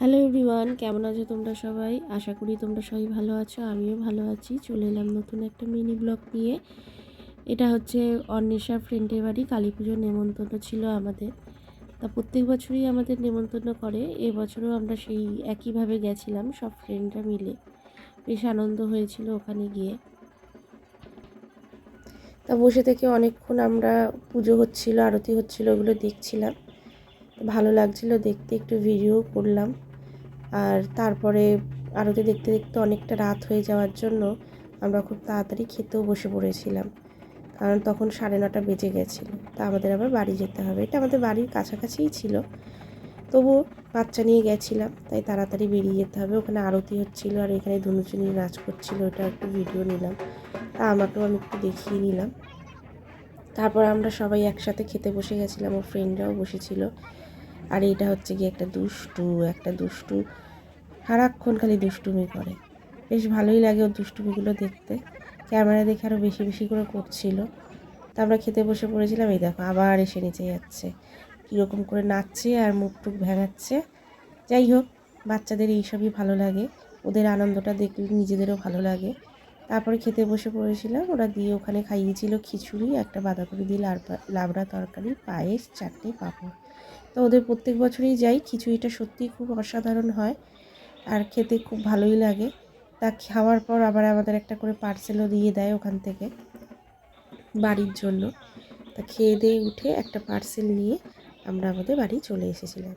Hello everyone, কেমন আছো তোমরা সবাই? আশা করি তোমরা সবাই ভালো আছো, আমিও ভালো আছি। চলে এলাম নতুন একটা মিনি ব্লগ নিয়ে। এটা হচ্ছে অন্বেষা ফ্রেন্ডের বাড়ি কালী পুজোর নেমন্তন্ন ছিল আমাদের। তা প্রত্যেক বছরই আমাদের নেমন্তন্ন করে। এবছরও আমরা সেই একইভাবে গেছিলাম, সব ফ্রেন্ডরা মিলে। বেশ আনন্দ হয়েছিল ওখানে গিয়ে। তা বসে থেকে অনেকক্ষণ আমরা পুজো হচ্ছিল, আরতি হচ্ছিল, ওগুলো দেখছিলাম। ভালো লাগছিল, দেখতে একটু ভিডিও করলাম। আর তারপরে আরতি দেখতে দেখতে অনেকটা রাত হয়ে যাওয়ার জন্য আমরা খুব তাড়াতাড়ি খেতেও বসে পড়েছিলাম। কারণ তখন সাড়ে নটা বেজে গেছিল। তা আমাদের আবার বাড়ি যেতে হবে। এটা আমাদের বাড়ির কাছাকাছিই ছিল। তবু বাচ্চা নিয়ে গেছিলাম। তাই তাড়াতাড়ি বেরিয়ে যেতে হবে। ওখানে আরতি হচ্ছিল আর এখানে ধনুচুনি নাচ করছিল। ওটা একটু ভিডিও নিলাম। তা আমাকেও আমি একটু দেখিয়ে নিলাম। তারপর আমরা সবাই একসাথে খেতে বসে গেছিলাম। ওর ফ্রেন্ডরাও বসেছিল। আর এটা হচ্ছে কি একটা দুষ্টু একটা দুষ্টু সারাক্ষণ খালি দুষ্টুমি করে। বেশ ভালোই লাগে ওর দুষ্টুমিগুলো দেখতে। ক্যামেরা দেখে আরও বেশি বেশি করে করছিল। তা আমরা খেতে বসে পড়েছিলাম, এই দেখো আবার এসে নিচে যাচ্ছে। কীরকম করে নাচছে আর মুখ টুক ভেঙাচ্ছে। যাই হোক, বাচ্চাদের এইসবই ভালো লাগে। ওদের আনন্দটা দেখলে নিজেদেরও ভালো লাগে। তারপরে খেতে বসে পড়েছিলাম, ওরা দিয়ে ওখানে খাইয়েছিল খিচুড়ি, একটা বাঁধাকপি দিয়ে লাবড়া তরকারি, পায়েস, চাটনি, পাঁপড়। তো ওদের প্রত্যেক বছরই যাই। খিচুড়িটা সত্যিই খুব অসাধারণ হয় আর খেতে খুব ভালোই লাগে। তা খাওয়ার পর আবার আমাদের একটা করে পার্সেলও দিয়ে দেয় ওখান থেকে বাড়ির জন্য। তা খেয়ে দিয়ে উঠে একটা পার্সেল নিয়ে আমরা আমাদের বাড়ি চলে এসেছিলাম।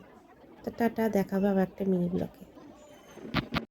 তা টাটা, দেখাবে আবার একটা মিনি ব্লকে